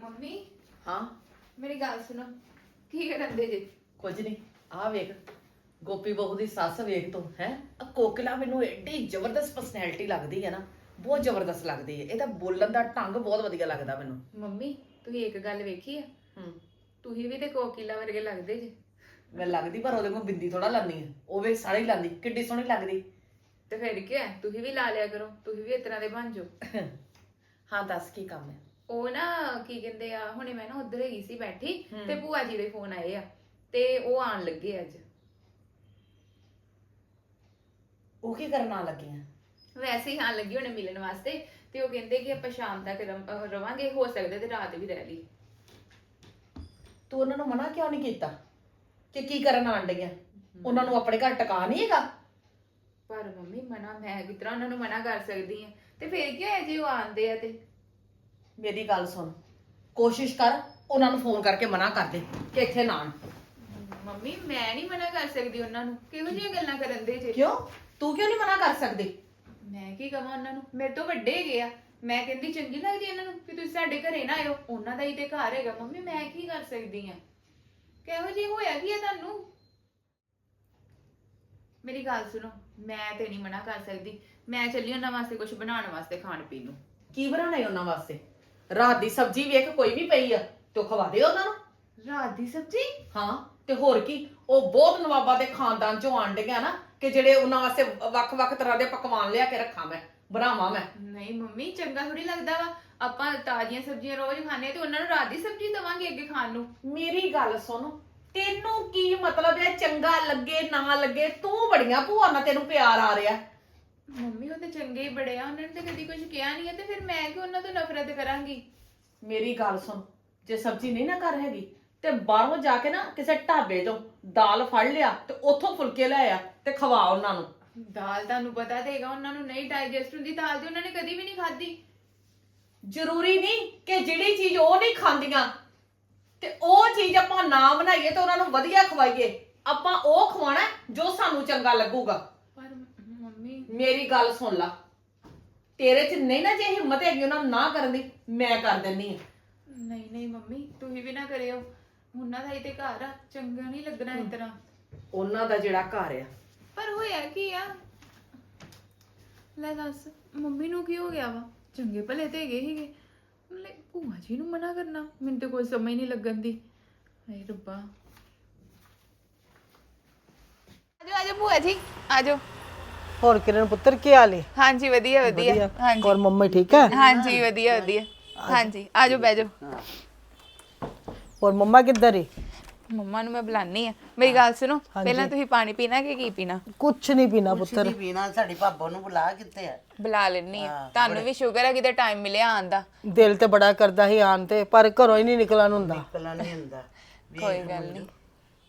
Mummy? ਹਾਂ? ਮੇਰੀ ਗੱਲ ਸੁਣੋ ਕੀ ਕਰਨ ਦੇ ਜੀ? ਕੁਝ ਨਹੀਂ ਆ ਵੇਖ ਗੋਪੀ ਬਹੂ ਦੀ ਸੱਸ ਵੇਖ ਤੂੰ ਹੈ? ਆ ਕੋਕਿਲਾ ਮੈਨੂੰ ਏਡੀ ਜ਼ਬਰਦਸਤ ਪਰਸਨੈਲਿਟੀ ਲੱਗਦੀ ਹੈ ਨਾ ਬਹੁਤ ਜ਼ਬਰਦਸਤ ਲੱਗਦੀ ਹੈ ਇਹਦਾ ਬੋਲਣ ਦਾ ਢੰਗ ਬਹੁਤ ਵਧੀਆ ਲੱਗਦਾ ਮੈਨੂੰ। ਮੰਮੀ ਤੁਸੀਂ ਇੱਕ ਗੱਲ ਵੇਖੀ ਆ? ਹੂੰ। ਤੁਸੀਂ ਵੀ ਤੇ ਕੋਕਿਲਾ ਵਰਗੇ ਲੱਗਦੇ ਜੀ। ਮੈਂ ਲੱਗਦੀ ਪਰ ਉਹਦੇ ਕੋਲ ਬਿੰਦੀ ਥੋੜਾ ਲਾਨੀ ਹੈ। ਉਹ ਵੇ ਸਾਰੀ ਲਾਂਦੀ ਕਿੱਡੀ ਸੋਹਣੀ ਲੱਗਦੀ। ਤੇ ਫਿਰ ਕੀ ਹੈ? ਤੁਸੀਂ ਵੀ ਲਾ ਲਿਆ ਕਰੋ ਤੁਸੀਂ ਵੀ ਇਸ ਤਰ੍ਹਾਂ ਦੇ ਬਣ ਜਾਓ। ਹਾਂ ਦੱਸ ਕੀ ਕੰਮ ਹੈ? ਉਹ ਨਾ ਕੀ ਕਹਿੰਦੇ ਆ ਹੁਣੇ ਮੈਂ ਨਾ ਉੱਧਰ ਹੈਗੀ ਸੀ ਬੈਠੀ ਹਮ। ਤੇ ਭੂਆ ਜੀ ਦੇ ਫੋਨ ਆਏ ਆ ਤੇ ਉਹ ਆਣ ਲੱਗੇ ਅੱਜ। ਉਹ ਕੀ ਕਰਨ ਆ ਲੱਗੀ ਆ? ਵੈਸੇ ਹੀ ਆਣ ਲੱਗੀ ਹੁਣੇ ਮਿਲਣ ਵਾਸਤੇ ਤੇ ਉਹ ਕਹਿੰਦੇ ਕਿ ਆਪਾਂ ਸ਼ਾਮ ਤੱਕ ਰਮ- ਅਹ ਰਵਾਂਗੇ ਹੋ ਸਕਦਾ ਤੇ ਰਾਤ ਵੀ ਰਹਿ ਲਈ ਤੂੰ ਉਹਨਾਂ ਨੂੰ ਮਨਾ ਕਿਉਂ ਨਹੀਂ ਕੀਤਾ? ਕਿ ਕੀ ਕਰਨ ਆਣ ਡਈਆਂ? ਉਹਨਾਂ ਨੂੰ ਆਪਣੇ ਘਰ ਟਿਕਾ ਨਹੀਂ ਹੈਗਾ? ਪਰ ਮੰਮੀ ਮਨਾ ਮੈਂ ਕਿਸ ਤਰ੍ਹਾਂ ਉਹਨਾਂ ਨੂੰ ਮਨਾ ਕਰ ਸਕਦੀ ਆ? ਤੇ ਫਿਰ ਕੀ ਹੋਇਆ ਜੇ ਉਹ ਆਂਦੇ ਆ ਤੇ? ਮੇਰੀ ਗੱਲ ਸੁਣ। ਕੋਸ਼ਿਸ਼ ਕਰ ਉਹਨਾਂ ਨੂੰ ਫੋਨ ਕਰਕੇ ਮਨਾ ਕਰ ਦੇ ਕਿ ਇੱਥੇ ਨਾ ਆਣ ਮੰਮੀ ਮੈਂ ਨਹੀਂ ਮਨਾ ਕਰ ਸਕਦੀ ਉਹਨਾਂ ਨੂੰ। ਕਿਹੋ ਜਿਹੀਆਂ ਗੱਲਾਂ ਕਰਨ ਦੇ ਜੇ? ਕਿਉਂ? ਤੂੰ ਕਿਉਂ ਨਹੀਂ ਮਨਾ ਕਰ ਸਕਦੀ? ਮੈਂ ਕੀ ਕਹਾਂ ਉਹਨਾਂ ਨੂੰ? ਮੇਰੇ ਤੋਂ ਵੱਡੇ ਹੈਗੇ ਆ। ਮੈਂ ਕਹਿੰਦੀ ਚੰਗੀ ਲੱਗਦੀ ਇਹਨਾਂ ਨੂੰ ਕਿ ਤੁਸੀਂ ਸਾਡੇ ਘਰੇ ਨਾ ਆਇਓ। ਉਹਨਾਂ ਦਾ ਹੀ ਤੇ ਘਰ ਹੈਗਾ। ਮੰਮੀ ਮੈਂ ਕੀ ਕਰ ਸਕਦੀ ਆ? ਕਿਹੋ ਜਿਹੀ ਹੋਇਆ ਕੀ ਆ ਤੁਹਾਨੂੰ? ਮੇਰੀ ਗੱਲ ਸੁਣੋ ਮੈਂ ਤੇ ਨਹੀਂ ਮਨਾ ਕਰ ਸਕਦੀ। ਮੈਂ ਚੱਲੀ ਉਹਨਾਂ ਵਾਸਤੇ ਕੁਝ ਬਣਾਉਣ ਵਾਸਤੇ ਖਾਣ ਪੀਣ ਨੂੰ। ਕੀ ਬਣਾਉਣਾ ਹੈ ਉਹਨਾਂ ਵਾਸਤੇ? ਰਾਤ ਦੀ ਸਬਜ਼ੀ ਵੇਖ ਕੋਈ ਵੀ ਪਈ ਆ ਤੂੰ ਖਵਾ ਦੇ ਉਹਨਾਂ ਨੂੰ। ਰਾਤ ਦੀ ਸਬਜ਼ੀ? ਹਾਂ ਤੇ ਹੋਰ ਕੀ ਉਹ ਬਹੁਤ ਨਵਾਬਾਂ ਦੇ ਖਾਨਦਾਨ ਚੋਂ ਆਣ ਡਿਆ ਨਾ ਕਿ ਜਿਹੜੇ ਉਹਨਾਂ ਵਾਸਤੇ ਵੱਖ-ਵੱਖ ਤਰ੍ਹਾਂ ਦੇ ਪਕਵਾਨ ਲਿਆ ਕੇ ਰੱਖਾਂ ਮੈਂ ਬਣਾਵਾਂ ਮੈਂ। ਨਹੀਂ ਮੰਮੀ ਚੰਗਾ ਥੋੜੀ ਲੱਗਦਾ ਵਾ ਆਪਾਂ ਤਾਜ਼ੀਆਂ ਸਬਜ਼ੀਆਂ ਰੋਜ਼ ਆ ਤੇ ਉਹਨਾਂ ਨੂੰ ਰਾਤ ਦੀ ਸਬਜ਼ੀ ਦਵਾਂਗੇ ਅੱਗੇ ਖਾਣ ਨੂੰ। ਮੇਰੀ ਗੱਲ ਸੁਣ ਤੈਨੂੰ ਕੀ ਮਤਲਬ ਹੈ ਚੰਗਾ ਲੱਗੇ ਨਾ ਲੱਗੇ ਤੂੰ ਬੜੀਆਂ ਭੂਆ ਨਾਲ ਤੈਨੂੰ ਪਿਆਰ ਆ ਰਿਹਾ। ਮੰਮੀ ਉਹ ਤੇ ਚੰਗੇ ਹੀ ਬੜੇ ਆ ਉਹਨਾਂ ਨੇ ਤਾਂ ਕਦੀ ਕੁਝ ਕਿਹਾ ਨਹੀਂ ਹੈ ਤੇ ਫਿਰ ਮੈਂ ਕਿ ਉਹਨਾਂ ਤੋਂ ਨਫ਼ਰਤ ਕਰਾਂਗੀ? ਮੇਰੀ ਗੱਲ ਸੁਣ ਜੇ ਸਬਜ਼ੀ ਨਹੀਂ ਨਾ ਕਰ ਹੈਗੀ ਤੇ ਬਾਹਰੋਂ ਜਾ ਕੇ ਨਾ ਕਿਸੇ ਢਾਬੇ ਤੋਂ ਦਾਲ ਫੜ ਲਿਆ ਤੇ ਉੱਥੋਂ ਫੁਲਕੇ ਲੈ ਆ ਤੇ ਖਵਾ ਉਹਨਾਂ ਨੂੰ। ਦਾਲ ਤੁਹਾਨੂੰ ਪਤਾ ਦੇਗਾ ਉਹਨਾਂ ਨੂੰ ਨਹੀਂ ਡਾਈਜੈਸਟ ਹੁੰਦੀ ਦਾਲ ਤੇ ਉਹਨਾਂ ਨੇ ਕਦੀ ਵੀ ਨਹੀਂ ਖਾਧੀ। ਜ਼ਰੂਰੀ ਨਹੀਂ ਕਿ ਜਿਹੜੀ ਚੀਜ਼ ਉਹ ਨਹੀਂ ਖਾਂਦੀਆਂ ਤੇ ਉਹ ਚੀਜ਼ ਆਪਾਂ ਨਾ ਬਣਾਈਏ ਤੇ ਉਹਨਾਂ ਨੂੰ ਵਧੀਆ ਖਵਾਈਏ। ਆਪਾਂ ਉਹ ਖਵਾਣਾ ਜੋ ਸਾਨੂੰ ਚੰਗਾ ਲੱਗੂਗਾ। ਮੇਰੀ ਗੱਲ ਸੁਣ ਲਾ। ਤੇਰੇ 'ਚ ਨਹੀਂ ਨਾ ਜੇ ਹਿੰਮਤ ਹੈਗੀ ਉਹਨਾਂ ਨੂੰ ਨਾ ਕਰਨ ਦੀ ਮੈਂ ਕਰ ਦਿੰਨੀ ਆ। ਨਹੀਂ ਨਹੀਂ ਮੰਮੀ ਤੁਸੀਂ ਵੀ ਨਾ ਕਰਿਓ। ਉਹਨਾਂ ਦਾ ਹੀ ਤੇ ਘਰ ਆ ਚੰਗਾ ਨਹੀਂ ਲੱਗਣਾ ਇਸ ਤਰ੍ਹਾਂ। ਉਹਨਾਂ ਦਾ ਜਿਹੜਾ ਘਰ ਆ। ਪਰ ਹੋਇਆ ਕੀ ਆ? ਲੈ ਦੱਸ ਮੰਮੀ ਨੂੰ ਕੀ ਹੋ ਗਿਆ ਵਾ? ਚੰਗੇ ਭਲੇ ਤੇ ਹੈਗੇ ਹੀਗੇ ਲੈ ਭੂਆ ਜੀ ਨੂੰ ਮਨਾ ਕਰਨਾ ਮੈਨੂੰ ਤੇ ਕੋਈ ਸਮਝ ਨਹੀਂ ਲੱਗਣ ਦੀ। ਹਾਏ ਰੱਬਾ। ਆਜੋ ਆਜੋ ਭੂਆ ਜੀ ਆਜੋ। ਹੋਰ ਕਿਰਨ ਪੁੱਤਰ ਕੀ ਹਾਲ ਏ? ਹਾਂਜੀ ਵਧੀਆ ਵਧੀਆ। ਹਾਂਜੀ ਹੋਰ ਮੰਮੀ ਠੀਕ ਹੈ? ਹਾਂਜੀ ਵਧੀਆ ਵਧੀਆ। ਹਾਂਜੀ ਆਜੋ ਬਹਿ ਜਾਓ। ਹੋਰ ਮੰਮਾ ਕਿੱਧਰ ਏ? ਮੰਮਾ ਨੂੰ ਮੈਂ ਬੁਲਾਨੀ ਆ। ਮੇਰੀ ਗੱਲ ਸੁਣੋ ਪਹਿਲਾਂ ਤੁਸੀਂ ਪਾਣੀ ਪੀਣਾ ਕਿ ਕੀ ਪੀਣਾ? ਕੁਛ ਨਹੀਂ ਪੀਣਾ ਪੁੱਤਰ। ਨਹੀਂ ਪੀਣਾ ਸਾਡੀ ਭਾਬੋ ਨੂੰ ਬੁਲਾ ਕਿੱਥੇ ਆ? ਬੁਲਾ ਲੈਣੀ ਆ। ਤੁਹਾਨੂੰ ਵੀ ਸ਼ੁਕਰ ਹੈ ਕਿਤੇ ਟਾਈਮ ਮਿਲਿਆ ਆਉਣ ਦਾ। ਦਿਲ ਤੇ ਬੜਾ ਕਰਦਾ ਸੀ ਆਣ ਤੇ ਪਰ ਘਰੋਂ ਹੀ ਨਹੀਂ ਨਿਕਲਣ ਹੁੰਦਾ। ਕੱਲਾ ਨਹੀਂ ਹੁੰਦਾ। ਕੋਈ ਗੱਲ ਨਹੀਂ।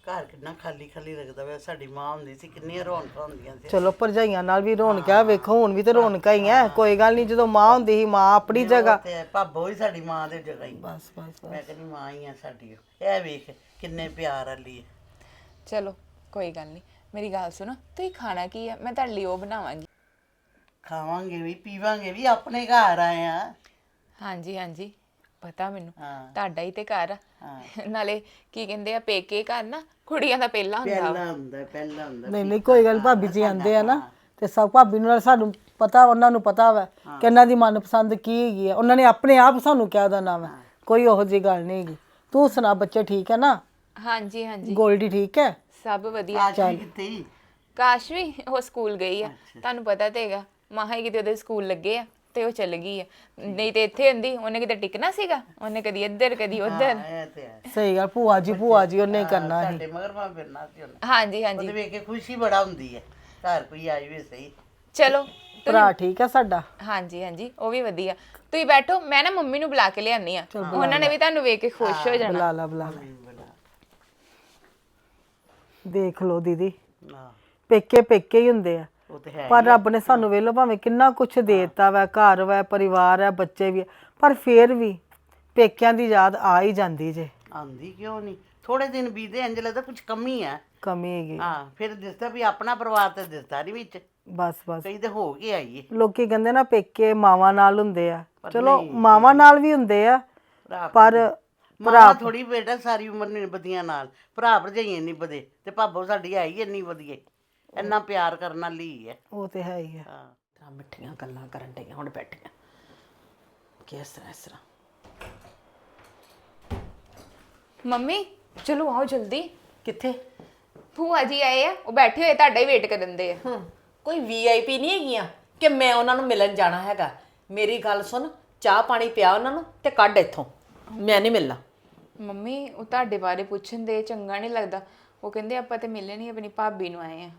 ਘਰ ਕਿੰਨਾ ਖਾਲੀ ਖਾਲੀ ਲੱਗਦਾ ਵੇ ਸਾਡੀ ਮਾਂ ਹੁੰਦੀ ਸੀ ਕਿੰਨੀਆਂ ਰੌਣਕਾਂ ਹੁੰਦੀਆਂ ਸੀ। ਚਲੋ ਭਰਜਾਈਆਂ ਨਾਲ ਵੀ ਰੌਣਕਾਂ ਵੇਖੋ ਹੁਣ ਵੀ ਤੇ ਰੌਣਕਾਂ ਹੀ ਐ ਕੋਈ ਗੱਲ ਨਹੀਂ ਜਦੋਂ ਮਾਂ ਹੁੰਦੀ ਸੀ ਮਾਂ ਆਪਣੀ ਜਗ੍ਹਾ। ਤੇ ਭਾਬੋ ਹੀ ਸਾਡੀ ਮਾਂ ਦੇ ਜਗ੍ਹਾ ਹੀ। ਬਸ ਬਸ ਮੈਂ ਕਹਿੰਦੀ ਮਾਂ ਹੀ ਆ ਸਾਡੀ ਇਹ ਵੇਖ ਕਿੰਨੇ ਪਿਆਰ ਵਾਲੀ ਹੈ ਚਲੋ ਕੋਈ ਗੱਲ ਨਹੀਂ ਮੇਰੀ ਗੱਲ ਸੁਣੋ ਤੁਸੀਂ ਖਾਣਾ ਕੀ ਆ? ਮੈਂ ਤੁਹਾਡੇ ਲਈ ਉਹ ਬਣਾਵਾਂਗੀ। ਖਾਵਾਂਗੇ ਵੀ ਪੀਵਾਂਗੇ ਵੀ ਆਪਣੇ ਘਰ ਆਏ ਆ। ਹਾਂਜੀ ਹਾਂਜੀ। ਪਤਾ ਮੈਨੂੰ। ਹਾਂ। ਤੁਹਾਡਾ ਹੀ ਤੇ ਘਰ ਆ। ਹਾਂ। ਨਾਲੇ ਕੀ ਕਹਿੰਦੇ ਆ ਪੇਕੇ ਘਰ ਨਾ ਕੁੜੀਆਂ ਦਾ ਪਹਿਲਾ ਹੁੰਦਾ ਵਾ। ਪਹਿਲਾਂ ਹੁੰਦਾ ਪਹਿਲਾਂ ਹੁੰਦਾ ਨਹੀਂ ਨਹੀਂ ਕੋਈ ਗੱਲ ਭਾਬੀ ਜੀ ਆਂਦੇ ਆ ਨਾ ਤੇ ਸਭ ਭਾਬੀ ਨੂੰ ਨਾਲ ਸਾਨੂੰ ਪਤਾ ਉਹਨਾਂ ਨੂੰ ਪਤਾ ਵਾ ਕਿ ਇਹਨਾਂ ਦੀ ਮਨਪਸੰਦ ਕੀ ਹੈਗੀ ਆ। ਉਹਨਾਂ ਨੇ ਆਪਣੇ ਆਪ ਸਾਨੂੰ ਕਿਹਾ ਦਾ ਨਾਮ ਹੈ। ਕੋਈ ਉਹੋ ਜਿਹੀ ਗੱਲ ਨਹੀਂ ਹੈਗੀ। ਤੂੰ ਸੁਣਾ ਬੱਚੇ ਠੀਕ ਹੈ ਨਾ? ਹਾਂਜੀ ਹਾਂਜੀ। ਗੋਲਡੀ ਠੀਕ ਹੈ? ਸਭ ਵਧੀਆ। ਵੀ ਕਿੱਥੇ ਹੀ? ਕਾਸ਼ ਵੀ ਉਹ ਸਕੂਲ ਗਈ ਆ। ਤੁਹਾਨੂੰ ਪਤਾ ਤੇ ਹੈਗਾ ਮਾਹਾ ਹੀ ਕਿਤੇ ਉਹਦੇ ਸਕੂਲ ਲੱਗੇ ਆ। ਤੇ ਉਹ ਚੱਲ ਗਈ ਆ ਨਹੀਂ ਤੇ ਇੱਥੇ ਹੁੰਦੀ ਉਹਨੇ ਕਿਤੇ ਟਿਕਣਾ ਸੀਗਾ? ਉਹਨੇ ਕਦੀ ਇੱਧਰ ਕਦੀ ਉੱਧਰ। ਇਹ ਤੇ ਹੈ। ਸਹੀ ਗੱਲ ਭੂਆ ਜੀ ਭੂਆ ਜੀ ਉਹਨੇ ਕਰਨਾ ਸੀ। ਸਾਡੇ ਮਗਰ ਮਾ ਫਿਰਨਾ ਸੀ ਉਹਨੇ। ਹਾਂਜੀ ਹਾਂਜੀ। ਉਹਦੇ ਵੇਖ ਕੇ ਖੁਸ਼ੀ ਬੜਾ ਹੁੰਦੀ ਹੈ। ਘਰ ਕੋਈ ਆਈ ਵੀ ਸਹੀ। ਚਲੋ ਭਰਾ ਠੀਕ ਹੈ ਸਾਡਾ? ਹਾਂਜੀ ਹਾਂਜੀ ਉਹ ਵੀ ਵਧੀਆ। ਤੁਸੀਂ ਬੈਠੋ ਮੈਂ ਨਾ ਮੰਮੀ ਨੂੰ ਬੁਲਾ ਕੇ ਲਿਆਨੀ ਆ। ਉਹਨਾਂ ਨੇ ਵੀ ਤੁਹਾਨੂੰ ਵੇਖ ਕੇ ਖੁਸ਼ ਹੋ ਜਾਣਾ। ਬੁਲਾ ਲਾ ਬੁਲਾ ਲਾ। ਬੜਾ ਦੇਖ ਲਓ ਦੀਦੀ। ਪੇਕੇ ਪੇਕੇ ਹੀ ਹੁੰਦੇ ਆ। ਉਹ ਤੇ ਹੈ ਪਰ ਰੱਬ ਨੇ ਸਾਨੂੰ ਵੇਲੋ ਭਾਵੇਂ ਕਿੰਨਾ ਕੁਝ ਦੇਤਾ ਵਾ ਘਰ ਵਾ ਪਰਿਵਾਰ ਹੈ ਬੱਚੇ ਵੀ ਆ, ਪਰ ਫੇਰ ਵੀ ਪੇਕਿਆਂ ਦੀ ਯਾਦ ਆ ਹੀ ਜਾਂਦੀ ਜੇ। ਆਂਦੀ ਕਿਉਂ ਨਹੀਂ ਥੋੜੇ ਦਿਨ ਬੀਤੇ ਇੰਜ ਲੱਗਦਾ ਕੁਝ ਕਮੀ ਹੈ ਕਮੀ ਹੈਗੀ। ਹਾਂ ਫਿਰ ਦਿਸਦਾ ਵੀ ਆਪਣਾ ਪਰਿਵਾਰ ਤੇ ਦਿਸਦਾ ਨਹੀਂ ਵਿੱਚ। ਬਸ ਬਸ। ਕਈ ਤੇ ਹੋ ਕੇ ਆਈਏ ਲੋਕੀ ਕਹਿੰਦੇ ਨਾ ਪੇਕੇ ਮਾਵਾਂ ਨਾਲ ਹੁੰਦੇ ਆ। ਚਲੋ ਮਾਵਾਂ ਨਾਲ ਵੀ ਹੁੰਦੇ ਆ ਪਰ ਭਰਾ ਥੋੜੀ ਬੇਟਾ ਸਾਰੀ ਉਮਰ ਨਿਭਦੀਆਂ ਨਾਲ। ਭਰਾ ਭਰਜਾਈਆਂ ਨਹੀਂ ਬਦੇ ਤੇ ਭਾਬੋ ਸਾਡੀ ਹੀ ਇੰਨੀ ਵਧੀਆ। ਇੰਨਾ ਪਿਆਰ ਕਰਨ ਵਾਲੀ ਹੈ ਉਹ ਤੇ ਹੈ ਹੀ ਹੈ। ਹਾਂ। ਤਰ੍ਹਾਂ ਮਿੱਠੀਆਂ ਗੱਲਾਂ ਕਰਨ ਡਈਆਂ ਹੁਣ ਬੈਠੀਆਂ। ਕਿਸ ਤਰ੍ਹਾਂ ਇਸ ਤਰ੍ਹਾਂ। ਮੰਮੀ ਚਲੋ ਆਓ ਜਲਦੀ। ਕਿੱਥੇ? ਭੂਆ ਜੀ ਆਏ ਆ ਉਹ ਬੈਠੇ ਹੋਏ ਤੁਹਾਡਾ ਹੀ ਵੇਟ ਕਰਨ ਦੇ ਆ। ਹੂੰ। ਕੋਈ ਵੀਆਈਪੀ ਨਹੀਂ ਹੈਗੀਆਂ ਕਿ ਮੈਂ ਉਹਨਾਂ ਨੂੰ ਮਿਲਣ ਜਾਣਾ ਹੈਗਾ? ਮੇਰੀ ਗੱਲ ਸੁਣ ਚਾਹ ਪਾਣੀ ਪਿਆ ਉਹਨਾਂ ਨੂੰ ਤੇ ਕੱਢ ਇੱਥੋਂ। ਮੈਂ ਨਹੀਂ ਮਿਲਣਾ। ਮੰਮੀ ਉਹ ਤੁਹਾਡੇ ਬਾਰੇ ਪੁੱਛਣ ਦੇ ਚੰਗਾ ਨਹੀਂ ਲੱਗਦਾ। ਉਹ ਕਹਿੰਦੇ ਆਪਾਂ ਤੇ ਮਿਲੇ ਨਹੀਂ ਆਪਣੀ ਭਾਬੀ ਨੂੰ ਆਏ ਆ।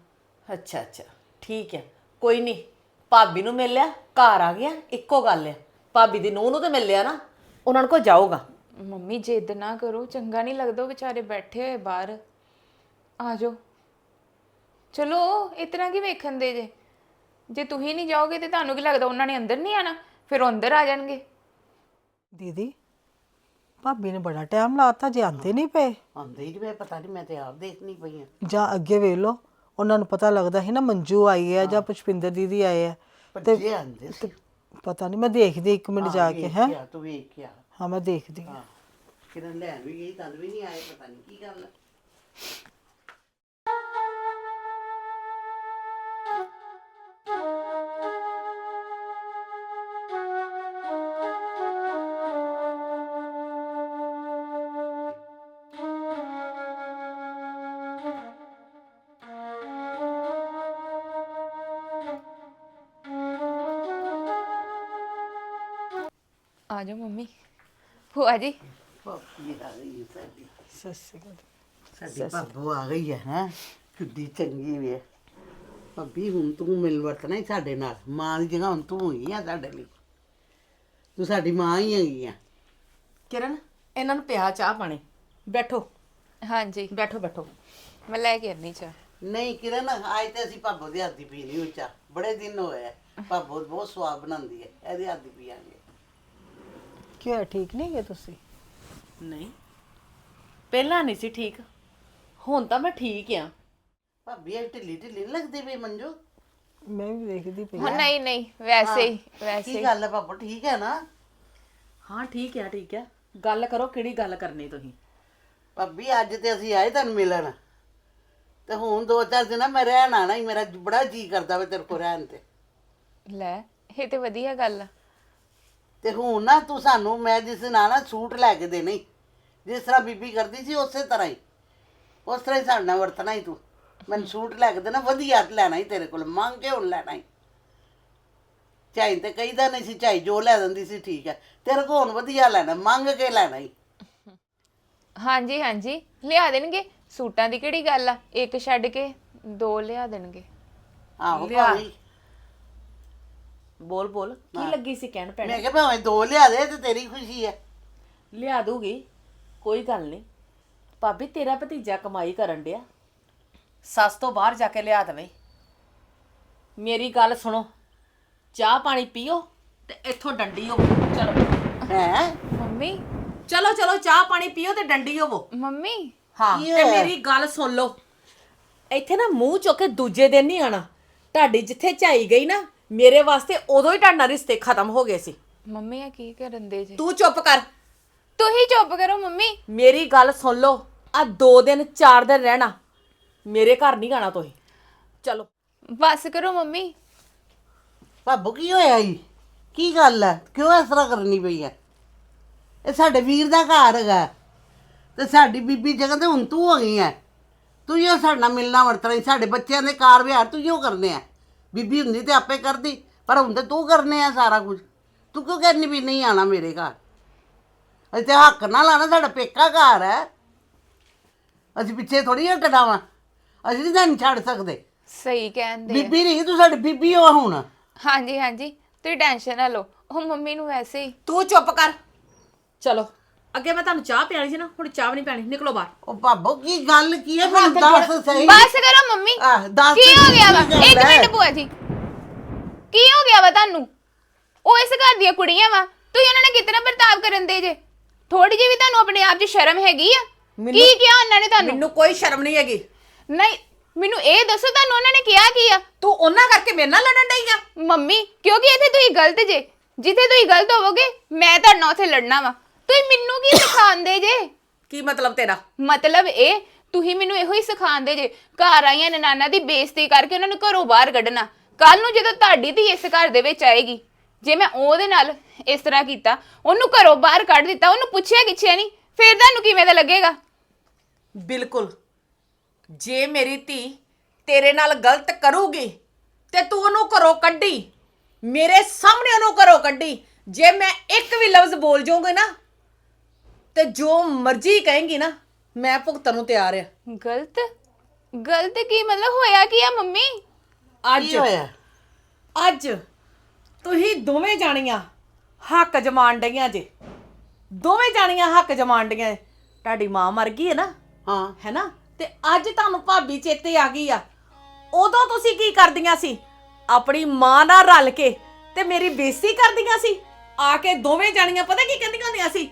ਅੱਛਾ ਅੱਛਾ। ਠੀਕ ਹੈ। ਕੋਈ ਨਹੀਂ। ਭਾਬੀ ਨੂੰ ਮਿਲ ਲਿਆ। ਘਰ ਆ ਗਿਆ। ਇੱਕੋ ਗੱਲ ਹੈ। ਭਾਬੀ ਦੀ ਨੂੰਹ ਨੂੰ ਤੇ ਮਿਲ ਲਿਆ ਨਾ। ਉਹਨਾਂ ਨੂੰ ਕੋ ਜਾਊਗਾ। ਮੰਮੀ ਜਿੱਦ ਨਾ ਕਰੋ। ਚੰਗਾ ਨਹੀਂ ਲੱਗਦਾ ਉਹ ਵਿਚਾਰੇ ਬੈਠੇ ਹੋਏ ਬਾਹਰ। ਆ ਜਾਓ। ਚਲੋ ਇਤਨਾ ਕੀ ਵੇਖਣ ਦੇ ਜੇ? ਜੇ ਤੁਸੀਂ ਨਹੀਂ ਜਾਓਗੇ ਤੇ ਤੁਹਾਨੂੰ ਕੀ ਲੱਗਦਾ ਉਹਨਾਂ ਨੇ ਅੰਦਰ ਨਹੀਂ ਆਣਾ ਫਿਰ ਉਹ ਅੰਦਰ ਆ ਜਾਣਗੇ। ਦੀਦੀ ਭਾਬੀ ਨੇ ਬੜਾ ਟਾਈਮ ਲਾਤਾ ਜੇ ਆਂਦੇ ਨਹੀਂ ਪਏ। ਆਉਂਦੇ ਹੀ ਵੇ ਪਤਾ ਨਹੀਂ ਮੈਂ ਤੇ ਆਪ ਦੇਖਣੀ ਪਈ ਹਾਂ। ਜਾਂ ਅੱਗੇ ਵੇਖ ਲਓ। ਉਹਨਾਂ ਨੂੰ ਪਤਾ ਲੱਗਦਾ ਸੀ ਨਾ ਮੰਜੂ ਆਈ ਹੈ ਜਾਂ ਪੁਸ਼ਪਿੰਦਰ ਦੀਦੀ ਆਏ ਹੈ ਭੱਜੇ ਆਂਦੇ ਸੀ। ਪਤਾ ਨਹੀਂ ਮੈਂ ਦੇਖਦੀ ਇੱਕ ਮਿੰਟ ਜਾ ਕੇ ਹੈ? ਕਿਆ ਤੂੰ ਵੇਖ ਕੇ ਆ ਹਾਂ ਮੈਂ ਦੇਖਦੀ ਹਾਂ। ਹਾਂ ਕਿਰਨ ਲੈਣ ਵੀ ਗਈ ਤਦ ਵੀ ਨਹੀਂ ਆਏ ਪਤਾ ਨਹੀਂ ਕੀ ਗੱਲ ਹੈ ਆ ਜਾਓ ਮੰਮੀ। ਭੂਆ ਜੀ। ਭਾਬੀ ਆ ਗਈ ਹੈ ਸਾਡੀ। ਸਤਿ ਸ਼੍ਰੀ ਅਕਾਲ। ਸਾਡੀ ਭਾਬੋ ਆ ਗਈ ਹੈ ਹੈ? ਕਿੱਡੀ ਚੰਗੀ ਵੀ ਹੈ। ਭਾਬੀ ਹੁਣ ਤੂੰ ਮਿਲ ਵਰਤਣਾ ਹੀ ਸਾਡੇ ਨਾਲ। ਮਾਂ ਦੀ ਜਗ੍ਹਾ ਹੁਣ ਤੂੰ ਹੋਈ ਆ ਸਾਡੇ ਲਈ। ਤੂੰ ਸਾਡੀ ਮਾਂ ਹੀ ਹੈਗੀ ਆ। ਕਿਰਨ ਇਹਨਾਂ ਨੂੰ ਪਿਆ ਚਾਹ ਪਾਣੀ। ਬੈਠੋ। ਹਾਂਜੀ। ਬੈਠੋ ਬੈਠੋ। ਮੈਂ ਲੈ ਕੇ ਆਨੀ ਚਾ ਨਹੀਂ ਕਿਰਨ ਅੱਜ ਤੇ ਅਸੀਂ ਭਾਬੋ ਦੇ ਹੱਥ ਦੀ ਪੀਣੀ ਚਾਹ। ਬੜੇ ਦਿਨ ਹੋਏ ਆ। ਭਾਬੋ ਬਹੁਤ ਸਵਾਦ ਬਣਾਉਂਦੀ ਹੈ। ਇਹਦੇ ਹੱਥ ਦੀ ਪੀਾਂਗੇ ਕੀ ਹੋਇਆ ਠੀਕ ਨਹੀਂ ਗਏ ਤੁਸੀਂ? ਨਹੀਂ। ਪਹਿਲਾਂ ਨਹੀਂ ਸੀ ਠੀਕ। ਹੁਣ ਤਾਂ ਮੈਂ ਠੀਕ ਆ। ਭਾਬੀ ਇਹ ਢਿੱਲੀ ਢਿੱਲੀ ਨੀ ਲੱਗਦੀ ਪਈ ਮੰਜੂ? ਮੈਂ ਵੀ ਦੇਖਦੀ ਪਈ ਹਾਂ ਨਹੀਂ ਨਹੀਂ ਵੈਸੇ ਹੀ ਵੈਸੇ ਕੀ ਗੱਲ ਹੈ ਭਾਬੋ ਠੀਕ ਹੈ ਨਾ? ਹਾਂ ਠੀਕ ਆ ਠੀਕ ਆ ਗੱਲ ਕਰੋ ਕਿਹੜੀ ਗੱਲ ਕਰਨੀ ਤੁਸੀਂ? ਭਾਬੀ ਅੱਜ ਤੇ ਅਸੀਂ ਆਏ ਤੁਹਾਨੂੰ ਮਿਲਣ। ਤੇ ਹੁਣ ਦੋ ਚਾਰ ਦਿਨਾਂ ਮੈਂ ਰਹਿਣ ਆਣਾ ਹੀ ਮੇਰਾ ਬੜਾ ਜੀ ਕਰਦਾ ਵੇ ਤੇਰੇ ਕੋਲ ਰਹਿਣ ਤੇ। ਲੈ ਇਹ ਤੇ ਵਧੀਆ ਗੱਲ ਆ। ਤੇ ਹੁਣ ਨਾ ਤੂੰ ਸਾਨੂੰ ਮੈਂ ਜਿਸ ਨਾਲ ਨਾ ਸੂਟ ਲੈ ਕੇ ਦੇਣੇ ਈ। ਜਿਸ ਤਰ੍ਹਾਂ ਬੀਬੀ ਕਰਦੀ ਸੀ ਉਸੇ ਤਰ੍ਹਾਂ ਹੀ। ਉਸ ਤਰ੍ਹਾਂ ਹੀ ਸਾਡੇ ਨਾਲ ਵਰਤਣਾ ਹੀ ਤੂੰ। ਮੈਨੂੰ ਸੂਟ ਲੈ ਕੇ ਦੇਣਾ ਵਧੀਆ ਲੈਣਾ ਹੀ ਤੇਰੇ ਕੋਲ ਮੰਗ ਕੇ ਹੁਣ ਲੈਣਾ ਹੀ। ਚਾਹੀ ਤੇ ਕਹੀਦਾ ਨਹੀਂ ਸੀ ਚਾਹੀ ਜੋ ਲੈ ਦਿੰਦੀ ਸੀ ਠੀਕ ਹੈ। ਤੇਰੇ ਕੋਲ ਹੁਣ ਵਧੀਆ ਲੈਣਾ ਮੰਗ ਕੇ ਲੈਣਾ ਹੀ। ਹਾਂਜੀ ਹਾਂਜੀ। ਲਿਆ ਦੇਣਗੇ? ਸੂਟਾਂ ਦੀ ਕਿਹੜੀ ਗੱਲ ਆ? ਇੱਕ ਛੱਡ ਕੇ ਦੋ ਲਿਆ ਦੇਣਗੇ। ਆਹੋ ਲਿਆ। ਭਾਵੇਂ। ਬੋਲ ਬੋਲ। ਕੀ ਲੱਗੀ ਸੀ ਕਹਿਣ ਭੈਣੇ? ਮੈਂ ਕਿਹਾ ਭਾਵੇਂ ਦੋ ਲਿਆ ਦੇ ਤੇ ਤੇਰੀ ਖੁਸ਼ੀ ਹੈ। ਲਿਆ ਦੂਗੀ ਕੋਈ ਗੱਲ ਨਹੀਂ। ਭਾਬੀ ਤੇਰਾ ਭਤੀਜਾ ਕਮਾਈ ਕਰਨ ਡਿਆ। ਸੱਸ ਤੋਂ ਬਾਹਰ ਜਾ ਕੇ ਲਿਆ ਦਵੇਂ। ਮੇਰੀ ਗੱਲ ਸੁਣੋ। ਚਾਹ ਪਾਣੀ ਪੀਓ ਤੇ ਇੱਥੋਂ ਡੰਡੀ ਹੋਵੋ। ਚਲੋ। ਹੈ? ਮੰਮੀ। ਚਲੋ ਚਲੋ ਚਾਹ ਪਾਣੀ ਪੀਓ ਤੇ ਡੰਡੀ ਹੋਵੋ। ਮੰਮੀ। ਹਾਂ ਕੀ ਤੇ ਹੋਇਆ? ਮੇਰੀ ਗੱਲ ਸੁਣ ਲਓ। ਇੱਥੇ ਨਾ ਮੂੰਹ ਚੁੱਕ ਕੇ ਦੂਜੇ ਦਿਨ ਨਹੀਂ ਆਣਾ ਤੁਹਾਡੀ ਜਿੱਥੇ ਝਾਈ ਗਈ ਨਾ ਮੇਰੇ ਵਾਸਤੇ ਉਦੋਂ ਹੀ ਤੁਹਾਡਾ ਰਿਸ਼ਤੇ ਖਤਮ ਹੋ ਗਏ ਸੀ। ਮੰਮੀ ਆ ਕੀ ਕਰਨ ਦੇ ਜੇ? ਤੂੰ ਚੁੱਪ ਕਰ। ਤੁਸੀਂ ਚੁੱਪ ਕਰੋ ਮੰਮੀ। ਮੇਰੀ ਗੱਲ ਸੁਣ ਲਓ। ਆ ਦੋ ਦਿਨ ਚਾਰ ਦਿਨ ਰਹਿਣਾ। ਮੇਰੇ ਘਰ ਨਹੀਂ ਆਣਾ ਤੁਸੀਂ। ਚਲੋ। ਬਸ ਕਰੋ ਮੰਮੀ। ਭਾਬੂ ਕੀ ਹੋਇਆ ਈ ਕੀ ਗੱਲ ਹੈ? ਕਿਉਂ ਇਸ ਤਰ੍ਹਾਂ ਕਰਨੀ ਪਈ ਹੈ? ਇਹ ਸਾਡੇ ਵੀਰ ਦਾ ਘਰ ਹੈਗਾ। ਤੇ ਸਾਡੀ ਬੀਬੀ ਜਗ੍ਹਾ ਤੇ ਹੁਣ ਤੂੰ ਹੋ ਗਈ ਹੈ। ਤੂੰ ਹੀ ਸਾਡੇ ਨਾਲ ਮਿਲਣਾ ਵਰਤਣਾ ਈ, ਸਾਡੇ ਬੱਚਿਆਂ ਦੇ ਕਾਰ ਵਿਹਾਰ ਤੂੰ ਹੀ ਉਹ ਕਰਨੇ ਆ। ਬੀਬੀ ਹੁੰਦੀ ਤੇ ਆਪੇ ਕਰਦੀ ਪਰ ਹੁਣ ਤੇ ਤੂੰ ਕਰਨੇ ਆ ਸਾਰਾ ਕੁਝ। ਤੂੰ ਕਿਉਂ ਕਹਿੰਦੀ ਵੀ ਨਹੀਂ ਆਣਾ ਮੇਰੇ ਘਰ? ਅਸੀਂ ਤੇ ਹੱਕ ਨਾਲ ਆਣਾ ਸਾਡਾ ਪੇਕਾ ਘਰ ਹੈ। ਅਸੀਂ ਪਿੱਛੇ ਥੋੜੀ ਹਟਣਾ ਵਾ। ਅਸੀਂ ਨਹੀਂ ਛੱਡ ਸਕਦੇ। ਸਹੀ ਕਹਿੰਦੇ ਆ। ਬੀਬੀ ਨਹੀਂ ਤੂੰ ਸਾਡੀ ਬੀਬੀ ਹੋ ਹੁਣ। ਹਾਂਜੀ ਹਾਂਜੀ। ਤੁਸੀਂ ਟੈਨਸ਼ਨ ਨਾ ਲਓ। ਉਹ ਮੰਮੀ ਨੂੰ ਵੈਸੇ ਹੀ। ਤੂੰ ਚੁੱਪ ਕਰ। ਚਲੋ। ਅੱਗੇ ਮੈਂ ਤੁਹਾਨੂੰ ਚਾਹ ਪਿਆਣੀ ਸੀ ਨਾ ਹੁਣ ਚਾਹ ਵੀ ਨਹੀਂ ਪਿਆਣੀ ਨਿਕਲੋ ਬਾਹਰ। ਉਹ ਭਾਬੋ ਕੀ ਗੱਲ ਕੀ ਹੈ? ਮੈਨੂੰ ਦੱਸ ਸਹੀ। ਬਸ ਕਰੋ ਮੰਮੀ। ਆਹ, ਦੱਸ ਕੀ ਹੋ ਗਿਆ ਵਾ? ਕੀ ਗੱਲ ਇੱਕ ਹੈ? ਮਿੰਟ ਭੂਆ ਜੀ। ਕੀ ਹੋ ਗਿਆ ਵਾ ਤੁਹਾਨੂੰ? ਉਹ ਇਸ ਘਰ ਦੀਆਂ ਕੁੜੀਆਂ ਵਾ। ਤੁਸੀਂ ਉਹਨਾਂ ਨੇ ਕਿਤਨਾ ਵਰਤਾਵ ਕਰਨ ਦੇ ਜੇ? ਥੋੜੀ ਜਿਹੀ ਵੀ ਤੁਹਾਨੂੰ ਆਪਣੇ ਆਪ 'ਚ ਸ਼ਰਮ ਹੈਗੀ ਆ? ਕੀ ਕਿਹਾ ਉਹਨਾਂ ਨੇ ਤੁਹਾਨੂੰ? ਮੈਨੂੰ ਕੋਈ ਸ਼ਰਮ ਨਹੀਂ ਹੈਗੀ। ਨਹੀਂ ਮੈਨੂੰ ਇਹ ਦੱਸੋ ਤੁਹਾਨੂੰ ਉਹਨਾਂ ਨੇ ਕਿਹਾ ਕੀ ਆ? ਤੂੰ ਉਹਨਾਂ ਕਰਕੇ ਮੇਰੇ ਨਾਲ ਲੜਨ ਡਈ ਆ? ਮੰਮੀ ਕਿਉਂਕਿ ਇੱਥੇ ਤੁਸੀਂ ਗਲਤ ਜੇ। ਜਿੱਥੇ ਤੁਸੀਂ ਗਲਤ ਹੋਵੋਗੇ ਮੈਂ ਤੁਹਾਡੇ ਨਾਲ ਉੱਥੇ ਲੜਨਾ ਵਾ। ਤੁਸੀਂ ਮੈਨੂੰ ਕੀ ਸਿਖਾਉਂਦੇ ਜੇ? ਕੀ ਮਤਲਬ ਤੇਰਾ? ਮਤਲਬ ਇਹ ਤੁਸੀਂ ਮੈਨੂੰ ਇਹੋ ਹੀ ਸਿਖਾਉਂਦੇ ਜੇ ਘਰ ਆਈਆਂ ਨਨਾਨਾ ਦੀ ਬੇਇੱਜ਼ਤੀ ਕਰਕੇ ਉਹਨਾਂ ਨੂੰ ਘਰੋਂ ਬਾਹਰ ਕੱਢਣਾ। ਕੱਲ ਨੂੰ ਜਦੋਂ ਤੁਹਾਡੀ ਧੀ ਇਸ ਘਰ ਦੇ ਵਿੱਚ ਆਏਗੀ ਜੇ ਮੈਂ ਉਹਦੇ ਨਾਲ ਇਸ ਤਰ੍ਹਾਂ ਕੀਤਾ ਉਹਨੂੰ ਘਰੋਂ ਬਾਹਰ ਕੱਢ ਦਿੱਤਾ ਉਹਨੂੰ ਪੁੱਛਿਆ ਕਿਛਿਆ ਨਹੀਂ ਫਿਰ ਤੁਹਾਨੂੰ ਕਿਵੇਂ ਦਾ ਲੱਗੇਗਾ? ਬਿਲਕੁਲ। ਜੇ ਮੇਰੀ ਧੀ ਤੇਰੇ ਨਾਲ ਗਲਤ ਕਰੂਗੀ ਤੇ ਤੂੰ ਉਹਨੂੰ ਘਰੋਂ ਕੱਢੀ ਮੇਰੇ ਸਾਹਮਣੇ ਉਹਨੂੰ ਘਰੋਂ ਕੱਢੀ ਜੇ ਮੈਂ ਇੱਕ ਵੀ ਲਫ਼ਜ਼ ਬੋਲ ਜਾਊਂਗੀ ਨਾ ਤੇ ਜੋ ਮਰਜ਼ੀ ਕਹੇਂਗੀ ਨਾ ਮੈਂ ਭੁਗਤਣ ਨੂੰ ਤਿਆਰ ਆ। ਗਲਤ? ਗਲਤ ਕੀ ਮਤਲਬ ਹੋਇਆ ਕੀ ਆ ਮੰਮੀ? ਅੱਜ ਕੀ ਹੋਇਆ? ਅੱਜ ਤੁਸੀਂ ਦੋਵੇਂ ਜਾਣੀਆਂ ਹੱਕ ਜਮਾਣ ਡਈਆਂ ਜੇ। ਦੋਵੇਂ ਜਾਣੀਆਂ ਹੱਕ ਜਮਾਣ ਡਈਆਂ। ਤੁਹਾਡੀ ਮਾਂ ਮਰ ਗਈ ਹੈ ਨਾ? ਹਾਂ। ਹੈਨਾ ਤੇ ਅੱਜ ਤੁਹਾਨੂੰ ਭਾਬੀ ਚੇਤੇ ਆ ਗਈ ਆ। ਉਦੋਂ ਤੁਸੀਂ ਕੀ ਕਰਦੀਆਂ ਸੀ? ਆਪਣੀ ਮਾਂ ਨਾਲ ਰਲ ਕੇ ਤੇ ਮੇਰੀ ਬੇਇੱਜ਼ਤੀ ਕਰਦੀਆਂ ਸੀ? ਆ ਕੇ ਦੋਵੇਂ ਜਾਣੀਆਂ ਪਤਾ ਕੀ ਕਹਿੰਦੀਆਂ ਹੁੰਦੀਆਂ ਸੀ?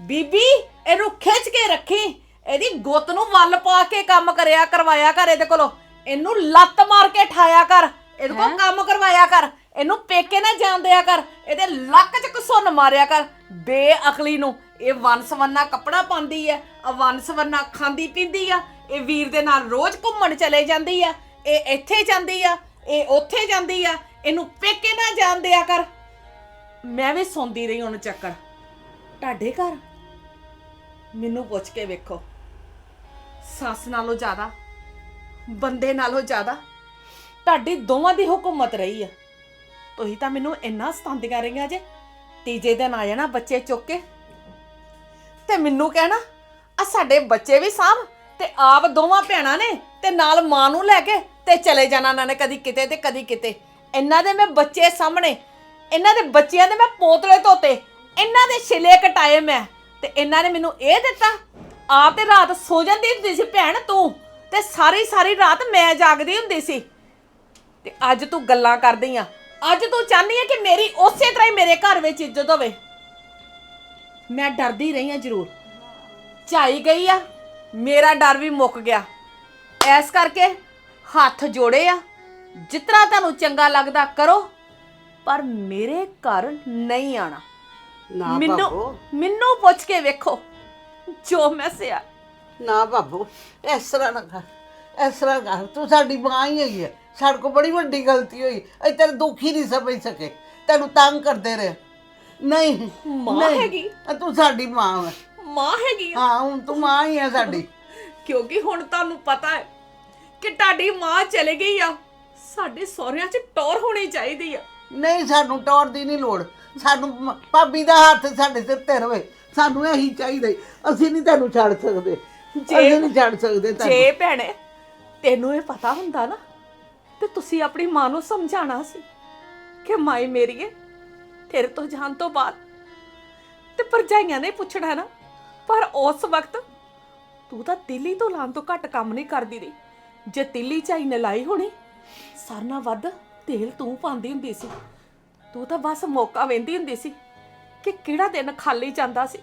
ਬੀਬੀ ਇਹਨੂੰ ਖਿੱਚ ਕੇ ਰੱਖੀ। ਇਹਦੀ ਗੁੱਤ ਨੂੰ ਵੱਲ ਪਾ ਕੇ ਕੰਮ ਕਰਿਆ ਕਰਵਾਇਆ ਕਰ ਇਹਦੇ ਕੋਲੋਂ। ਇਹਨੂੰ ਲੱਤ ਮਾਰ ਕੇ ਠਾਇਆ ਕਰ। ਇਹਦੇ ਕੋਲ ਕੰਮ ਕਰਵਾਇਆ ਕਰ। ਇਹਨੂੰ ਪੇਕੇ ਨਾ ਜਾਣ ਦਿਆ ਕਰ। ਇਹਦੇ ਲੱਕ 'ਚ ਕਸੁੰਨ ਮਾਰਿਆ ਕਰ। ਬੇਅਕਲੀ ਨੂੰ। ਇਹ ਵਨਸਵੰਨਾ ਕੱਪੜਾ ਪਾਉਂਦੀ ਹੈ ਆ ਵਨਸਵੰਨਾ ਖਾਂਦੀ ਪੀਂਦੀ ਆ। ਇਹ ਵੀਰ ਦੇ ਨਾਲ ਰੋਜ਼ ਘੁੰਮਣ ਚਲੇ ਜਾਂਦੀ ਆ। ਇਹ ਇੱਥੇ ਜਾਂਦੀ ਆ। ਇਹ ਉੱਥੇ ਜਾਂਦੀ ਆ। ਇਹਨੂੰ ਪੇਕੇ ਨਾ ਜਾਣ ਦਿਆ ਕਰ। ਮੈਂ ਵੀ ਸੁਣਦੀ ਰਹੀ ਹੁਣ ਚੱਕਰ। ਤੁਹਾਡੇ ਘਰ? ਮੈਨੂੰ ਪੁੱਛ ਕੇ ਵੇਖੋ। ਸੱਸ ਨਾਲੋਂ ਜ਼ਿਆਦਾ, ਬੰਦੇ ਨਾਲੋਂ ਜ਼ਿਆਦਾ ਤੁਹਾਡੀ ਦੋਵਾਂ ਦੀ ਹੁਕੂਮਤ ਰਹੀ ਆ। ਤੁਸੀਂ ਤਾਂ ਮੈਨੂੰ ਇੰਨਾ ਸਤਾਉਂਦੀਆਂ ਰਹੀਆਂ ਜੇ, ਤੀਜੇ ਦਿਨ ਆ ਜਾਣਾ ਬੱਚੇ ਚੁੱਕ ਕੇ। ਤੇ ਮੈਨੂੰ ਕਹਿਣਾ, ਆ ਸਾਡੇ ਬੱਚੇ ਵੀ ਸਾਂਭ ਤੇ ਆਪ ਦੋਵਾਂ ਭੈਣਾਂ ਨੇ ਤੇ ਨਾਲ ਮਾਂ ਨੂੰ ਲੈ ਕੇ ਤੇ ਚਲੇ ਜਾਣਾ ਇਹਨਾਂ ਨੇ ਕਦੀ ਕਿਤੇ ਤੇ ਕਦੀ ਕਿਤੇ। ਇਹਨਾਂ ਦੇ ਮੈਂ ਬੱਚੇ ਸਾਹਮਣੇ, ਇਹਨਾਂ ਦੇ ਬੱਚਿਆਂ ਦੇ ਮੈਂ ਪੋਤਲੇ ਧੋਤੇ। ਇਹਨਾਂ ਦੇ ਛਿਲੇ ਕਟਾਏ ਮੈਂ ਤੇ ਇਹਨਾਂ ਨੇ ਮੈਨੂੰ ਇਹ ਦਿੱਤਾ ਆਪ ਤੇ ਰਾਤ ਸੋ ਜਾਂਦੀ ਹੁੰਦੀ ਸੀ ਭੈਣ ਤੂੰ ਤੇ ਸਾਰੀ ਸਾਰੀ ਰਾਤ ਮੈਂ ਜਾਗਦੀ ਹੁੰਦੀ ਸੀ। ਤੇ ਅੱਜ ਤੂੰ ਗੱਲਾਂ ਕਰਦੀ ਆ, ਅੱਜ ਤੂੰ ਚਾਹਨੀ ਆ ਕਿ ਮੇਰੀ ਉਸੇ ਤਰ੍ਹਾਂ ਹੀ ਮੇਰੇ ਘਰ ਵਿੱਚ ਇੱਜ਼ਤ ਹੋਵੇ। ਮੈਂ ਡਰਦੀ ਰਹੀ ਆ ਜ਼ਰੂਰ। ਝਾਈ ਗਈ ਆ, ਮੇਰਾ ਡਰ ਵੀ ਮੁੱਕ ਗਿਆ। ਐਸ ਕਰਕੇ ਹੱਥ ਜੋੜੇ ਆ ਜਿਤਨਾ ਤੁਹਾਨੂੰ ਚੰਗਾ ਲੱਗਦਾ ਕਰੋ, ਪਰ ਮੇਰੇ ਘਰ ਨਹੀਂ ਆਣਾ ਨਾ ਮੈਨੂੰ ਬਾਬੂ ਮੈਨੂੰ ਪੁੱਛ ਕੇ ਵੇਖੋ ਜੋ ਮੈਂ ਸਿਆ। ਨਾ ਬਾਬੂ ਇਸ ਤਰ੍ਹਾਂ ਨਾ ਕਰ ਇਸ ਤਰ੍ਹਾਂ ਕਰ। ਤੂੰ ਸਾਡੀ ਮਾਂ ਹੀ ਹੈ ਸਾਡੇ ਕੋਲ ਬੜੀ ਵੱਡੀ ਗਲਤੀ ਹੋਈ। ਅਸੀਂ ਤੇਰੇ ਦੁੱਖ ਨਹੀਂ ਸਮਝ ਸਕੇ। ਤੈਨੂੰ ਤੰਗ ਕਰਦੇ ਰਹੇ। ਨਹੀਂ ਮਾਂ ਨਹੀਂ। ਹੈਗੀ? ਆ ਤੂੰ ਸਾਡੀ ਮਾਂ ਹੈ ਮਾਂ ਹੈਗੀ ਆ? ਹਾਂ ਹੁਣ ਤੂੰ ਮਾਂ ਹੀ ਹੈ ਸਾਡੀ। ਕਿਉਂਕਿ ਹੁਣ ਤੁਹਾਨੂੰ ਪਤਾ ਹੈ ਕਿ ਤੁਹਾਡੀ ਮਾਂ ਚਲੇ ਗਈ ਆ। ਸਾਡੇ ਸਹੁਰਿਆਂ 'ਚ ਟੌਰ ਹੋਣੀ ਚਾਹੀਦੀ ਆ। ਨਹੀਂ ਸਾਨੂੰ ਟੌਰ ਦੀ ਨਹੀਂ ਲੋੜ। ਸਾਨੂੰ ਮ- ਭਾਬੀ ਦਾ ਹੱਥ ਸਾਡੇ ਸਿਰ ਤੇ ਰਵੇ। ਸਾਨੂੰ ਇਹੀ ਚਾਹੀਦਾ ਈ। ਅਸੀਂ ਨਹੀਂ ਤੈਨੂੰ ਛੱਡ ਸਕਦੇ। ਅਸੀਂ ਨਹੀਂ ਛੱਡ ਸਕਦੇ ਤੈਨੂੰ। ਜੇ ਭੈਣੇ ਤੈਨੂੰ ਇਹ ਪਤਾ ਹੁੰਦਾ ਨਾ ਤੇ ਤੁਸੀਂ ਆਪਣੀ ਮਾਂ ਨੂੰ ਸਮਝਾਣਾ ਸੀ ਕਿ ਮਾਈ ਮੇਰੀ ਏ ਤੇਰੇ ਤੋਂ ਜਾਣ ਤੋਂ ਬਾਅਦ। ਤੇ ਪਰਜਾਈਆਂ ਨੇ ਪੁੱਛਣਾ ਨਾ ਪਰ ਉਸ ਵਕਤ ਤੂੰ ਤਾਂ ਦਿੱਲੀ ਤੋਂ ਲਾਣ ਤੋਂ ਘੱਟ ਕੰਮ ਨਹੀਂ ਕਰਦੀ ਰਹੀ। ਜੇ ਦਿੱਲੀ ਚਾਈ ਨੇ ਲਾਈ ਹੋਣੀ ਸਰਨਾ ਵੱਧ ਤੇਲ ਤੂੰ ਪਾਉਂਦੀ ਹੁੰਦੀ ਸੀ। ਤੂੰ ਤਾਂ ਬਸ ਮੌਕਾ ਵੇਂਦੀ ਹੁੰਦੀ ਸੀ ਕਿ ਕਿਹੜਾ ਦਿਨ ਖਾਲੀ ਜਾਂਦਾ ਸੀ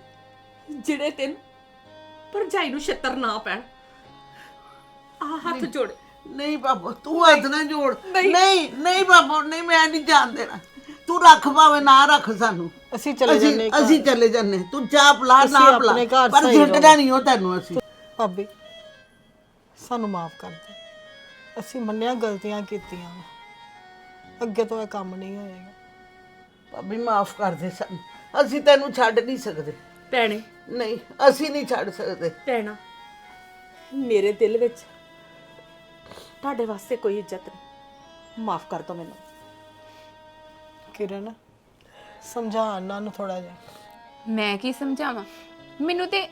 ਜਿਹੜੇ ਦਿਨ ਭਰਜਾਈ ਨੂੰ ਛਿੱਤਰ ਨਾ ਪੈਣ। ਆ ਹੱਥ ਜੋੜੇ। ਨਹੀਂ ਬਾਬੂ ਤੂੰ ਹੱਥ ਨਾ ਜੋੜ। ਨਹੀਂ। ਨਹੀਂ ਨਹੀਂ ਬਾਬੂ ਨਹੀਂ ਮੈਂ ਨਹੀਂ ਜਾਣ ਦੇਣਾ। ਤੂੰ ਰੱਖ ਭਾਵੇਂ ਨਾ ਰੱਖ ਸਾਨੂੰ। ਅਸੀਂ ਚਲੇ ਅਸੀਂ ਜੰਨੇ ਅਸੀਂ ਚਲੇ ਜੰਨੇ ਤੂੰ ਚਾਹ ਪਲਾ ਨਾ ਪਲਾ। ਆਪਣੇ ਘਰ ਪਰ ਸਹੀ ਛੱਡਣਾ ਨਹੀਂ ਉਹ ਤੈਨੂੰ ਅਸੀਂ। ਭਾਬੀ ਸਾਨੂੰ ਮਾਫ ਕਰ ਦੇ। ਅਸੀਂ ਮੰਨਿਆ ਗਲਤੀਆਂ ਕੀਤੀਆਂ ਵਾਂ। ਅੱਗੇ ਤੋਂ ਇਹ ਕੰਮ ਨਹੀਂ ਹੋਏਗਾ। ਭਾਬੀ ਮਾਫ ਕਰ ਦੇ ਸਾਨੂੰ। ਅਸੀਂ ਤੈਨੂੰ ਛੱਡ ਨਹੀਂ ਸਕਦੇ। ਭੈਣੇ। ਨਹੀਂ ਅਸੀਂ ਨਹੀਂ ਛੱਡ ਸਕਦੇ। ਭੈਣਾ। ਮੇਰੇ ਦਿਲ ਵਿੱਚ ਤੁਹਾਡੇ ਵਾਸਤੇ ਕੋਈ ਇੱਜ਼ਤ ਨਹੀਂ। ਮਾਫ ਕਰ ਦੋ ਮੈਨੂੰ। ਕਿਰਨ ਸਮਝਾ ਉਹਨਾਂ ਨੂੰ ਥੋੜਾ ਜਿਹਾ। ਮੈਂ ਕੀ ਸਮਝਾਵਾਂ? ਮੈਨੂੰ ਤੇ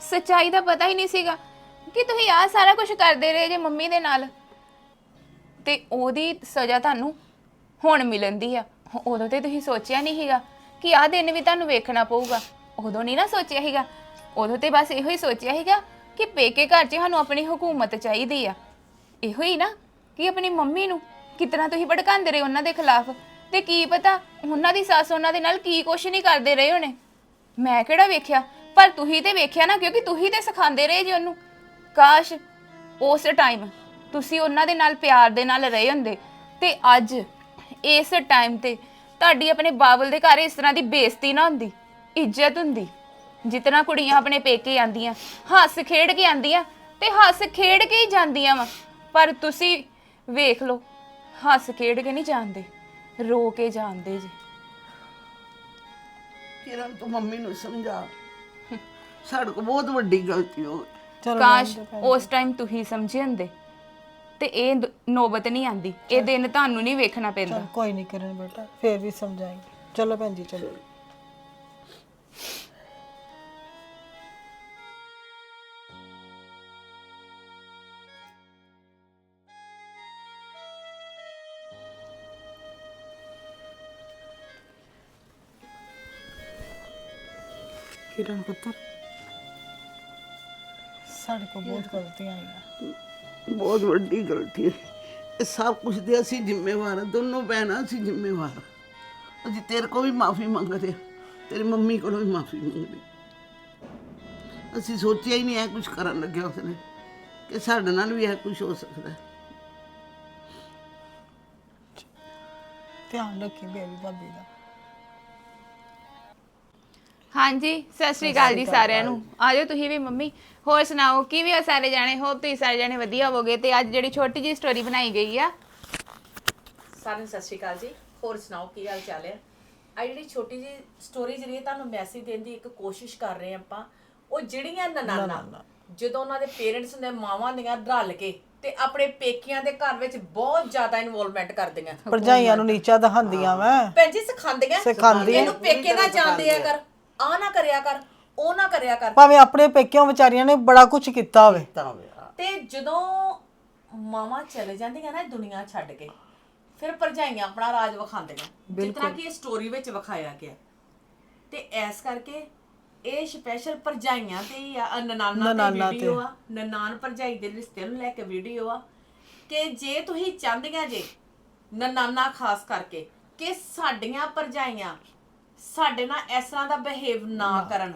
ਸੱਚਾਈ ਦਾ ਪਤਾ ਹੀ ਨਹੀਂ ਸੀਗਾ ਕਿ ਤੁਸੀਂ ਆਹ ਸਾਰਾ ਕੁਝ ਕਰਦੇ ਰਹੇ ਜੇ ਮੰਮੀ ਦੇ ਨਾਲ। ਤੇ ਉਹਦੀ ਸਜ਼ਾ ਤੁਹਾਨੂੰ ਹੁਣ ਮਿਲਣ ਦੀ ਆ। ਉਦੋਂ ਤੇ ਤੁਸੀਂ ਸੋਚਿਆ ਨਹੀਂ ਸੀਗਾ ਕਿ ਆਹ ਦਿਨ ਵੀ ਤੁਹਾਨੂੰ ਵੇਖਣਾ ਪਊਗਾ। ਉਦੋਂ ਨਹੀਂ ਨਾ ਸੋਚਿਆ ਸੀਗਾ। ਉਦੋਂ ਤੇ ਬਸ ਇਹੋ ਹੀ ਸੋਚਿਆ ਸੀਗਾ ਕਿ ਪੇਕੇ ਘਰ 'ਚ ਸਾਨੂੰ ਆਪਣੀ ਹਕੂਮਤ ਚਾਹੀਦੀ ਆ। ਇਹੋ ਹੀ ਨਾ ਕਿ ਆਪਣੀ ਮੰਮੀ ਨੂੰ ਕਿਤਨਾ ਤੁਸੀਂ ਭੜਕਾਉਂਦੇ ਰਹੇ ਉਹਨਾਂ ਦੇ ਖਿਲਾਫ ਤੇ ਕੀ ਪਤਾ ਉਹਨਾਂ ਦੀ ਸੱਸ ਉਹਨਾਂ ਦੇ ਨਾਲ ਕੀ ਕੁਛ ਨਹੀਂ ਕਰਦੇ ਰਹੇ ਹੋਣੇ। ਮੈਂ ਕਿਹੜਾ ਵੇਖਿਆ? ਪਰ ਤੁਸੀਂ ਤੇ ਵੇਖਿਆ ਨਾ ਕਿਉਂਕਿ ਤੁਸੀਂ ਤੇ ਸਿਖਾਉਂਦੇ ਰਹੇ ਜੀ ਉਹਨੂੰ। ਕਾਸ਼ ਉਸ ਟਾਈਮ ਤੁਸੀਂ ਉਹਨਾਂ ਦੇ ਨਾਲ ਪਿਆਰ ਦੇ ਨਾਲ ਰਹੇ ਹੁੰਦੇ ਤੇ ਅੱਜ ਇਸ ਟਾਈਮ ਤੇ ਤੁਹਾਡੀ ਆਪਣੇ ਬਾਬਲ ਦੇ ਘਰ ਇਸ ਤਰ੍ਹਾਂ ਦੀ ਬੇਇੱਜ਼ਤੀ ਨਾ ਹੁੰਦੀ ਇੱਜ਼ਤ ਹੁੰਦੀ। ਜਿਤਨਾ ਕੁੜੀਆਂ ਆਪਣੇ ਪੇਕੇ ਆਂਦੀਆਂ ਹੱਸ ਖੇਡ ਕੇ ਆਂਦੀਆਂ ਤੇ ਹੱਸ ਖੇਡ ਕੇ ਹੀ ਜਾਂਦੀਆਂ ਵਾ। ਪਰ ਤੁਸੀਂ ਵੇਖ ਲਓ ਹੱਸ ਖੇਡ ਕੇ ਨਹੀਂ ਜਾਂਦੇ ਰੋ ਕੇ ਜਾਂਦੇ ਜੀ। ਕਿਰਨ ਤੂੰ ਮੰਮੀ ਨੂੰ ਸਮਝਾ। ਸਾਡੇ ਕੋਲ ਬਹੁਤ ਵੱਡੀ ਗਲਤੀ ਹੋ ਗਈ। ਕਾਸ਼ ਉਸ ਟਾਈਮ ਤੁਸੀਂ ਸਮਝੇ ਹੁੰਦੇ। ਤੇ ਇਹ ਦ- ਨੌਬਤ ਨਹੀਂ ਆਂਦੀ। ਇਹ ਦਿਨ ਤੁਹਾਨੂੰ ਨਹੀਂ ਵੇਖਣਾ ਪੈਂਦਾ। ਚੱਲ ਕੋਈ ਨਹੀਂ ਕਰਨ ਬੇਟਾ ਫੇਰ ਵੀ ਸਮਝਾਏਂਗੇ। ਚਲੋ ਭੈਣ ਜੀ ਚਲੋ। ਕਿਰਨ ਪੁੱਤਰ। ਸਾਡੇ ਕੋਲ ਬਹੁਤ ਗਲਤੀਆਂ ਆਈਆਂ। ਬਹੁਤ ਵੱਡੀ ਗਲਤੀ ਹੈ। ਇਹ ਸਭ ਕੁਝ ਦੇ ਅਸੀਂ ਜ਼ਿੰਮੇਵਾਰ ਹਾਂ, ਦੋਨੋਂ ਭੈਣਾਂ ਅਸੀਂ ਜ਼ਿੰਮੇਵਾਰ ਹਾਂ। ਅਸੀਂ ਤੇਰੇ ਕੋਲ ਵੀ ਮਾਫੀ ਮੰਗਦੇ ਹਾਂ, ਤੇਰੀ ਮੰਮੀ ਕੋਲੋਂ ਵੀ ਮਾਫੀ ਮੰਗਦੇ ਹਾਂ। ਅਸੀਂ ਸੋਚਿਆ ਹੀ ਨਹੀਂ ਇਹ ਕੁਝ ਕਰਨ ਲੱਗਿਆ ਉਸਨੇ, ਕਿ ਸਾਡੇ ਨਾਲ ਵੀ ਇਹ ਕੁਝ ਹੋ ਸਕਦਾ ਹੈ। ਧਿਆਨ ਰੱਖੀ ਬੇਬੀ ਭਾਬੀ ਦਾ। ਹਾਂਜੀ ਸਤਿ ਸ੍ਰੀ ਅਕਾਲ ਜੀ ਸਾਰਿਆਂ ਨੂੰ। ਆਜੋ ਤੁਸੀਂ ਵੀ ਮੰਮੀ। ਹੋਰ ਸੁਣਾਓ ਕਿਵੇਂ ਹੋ ਸਾਰੇ ਜਾਣੇ? ਹੋਪ ਤੁਸੀਂ ਸਾਰੇ ਜਾਣੇ ਵਧੀਆ ਹੋਵੋਗੇ ਤੇ ਅੱਜ ਜਿਹੜੀ ਛੋਟੀ ਜੀ ਸਟੋਰੀ ਬਣਾਈ ਗਈ ਆ। ਸਾਰਿਆਂ ਨੂੰ ਸਤਿ ਸ਼੍ਰੀ ਅਕਾਲ ਜੀ। ਹੋਰ ਸੁਣਾਓ ਕੀ ਹਾਲ ਚਾਲ ਹੈ? ਆ ਜਿਹੜੀ ਛੋਟੀ ਜੀ ਸਟੋਰੀ ਜਿਹੜੀ ਤੁਹਾਨੂੰ ਮੈਸੇਜ ਦੇਣ ਦੀ ਇੱਕ ਕੋਸ਼ਿਸ਼ ਕਰ ਰਹੇ ਹਾਂ ਆਪਾਂ ਉਹ ਜਿਹੜੀਆਂ ਨਨਾਨਾ ਜਦੋਂ ਉਹਨਾਂ ਦੇ ਪੇਰੈਂਟਸ ਨੇ ਮਾਵਾਂ ਦੀਆਂ ਰਲ ਕੇ ਤੇ ਆਪਣੇ ਪੇਕਿਆਂ ਦੇ ਘਰ ਵਿੱਚ ਬਹੁਤ ਜ਼ਿਆਦਾ ਇਨਵੋਲਵਮੈਂਟ ਕਰਦੀਆਂ। ਭਰਜਾਈਆਂ ਨੂੰ ਨੀਚਾ ਦਿਖਾਉਂਦੀਆਂ ਮੈਂ ਭੈਣ ਜੀ ਸਿਖਾਉਂਦੀਆਂ। ਸਿਖਾਉਂਦੀਆਂ। ਇਹਨੂੰ ਪੇਕੇ ਨਾ ਜਾਂਦੇ ਆ ਕਰ ਆ ਨਾ ਕਰਿਆ ਕਰ ਉਹ ਨਾ ਕਰਿਆ ਕਰ। ਭਾਵੇਂ ਆਪਣੇ ਪੇਕਿਆਂ ਵਿਚਾਰੀਆਂ ਨੇ ਬੜਾ ਕੁਝ ਕੀਤਾ ਹੋਵੇ। ਤਾਂ ਜਦੋਂ ਮਾਵਾਂ ਚਲੇ ਜਾਂਦੀਆਂ ਨਾ ਇਹ ਦੁਨੀਆ ਛੱਡ ਕੇ ਫਿਰ ਭਰਜਾਈਆਂ ਆਪਣਾ ਰਾਜ ਵਿਖਾਉਂਦੀਆਂ। ਤਰ੍ਹਾਂ ਕਿ ਇਹ ਸਟੋਰੀ ਵਿੱਚ ਵਿਖਾਇਆ ਗਿਆ। ਤੇ ਐਸ ਕਰਕੇ ਇਹ ਸਪੈਸ਼ਲ ਭਰਜਾਈਆਂ ਤੇ ਹੀ ਆ ਨਨਾਨਾ ਤੇ ਵੀਡੀਓ ਆ ਨਨਾਨ ਭਰਜਾਈ ਦੇ ਰਿਸ਼ਤੇ ਨੂੰ ਲੈ ਕੇ ਵੀਡੀਓ ਆ। ਕਿ ਜੇ ਤੁਸੀਂ ਚਾਹੁੰਦੀਆਂ ਜੇ ਨਨਾਨਾ ਖਾਸ ਕਰਕੇ ਕਿ ਸਾਡੀਆਂ ਭਰਜਾਈਆਂ ਸਾਡੇ ਨਾਲ ਇਸ ਤਰ੍ਹਾਂ ਦਾ ਬਿਹੇਵ ਨਾ ਕਰਨ।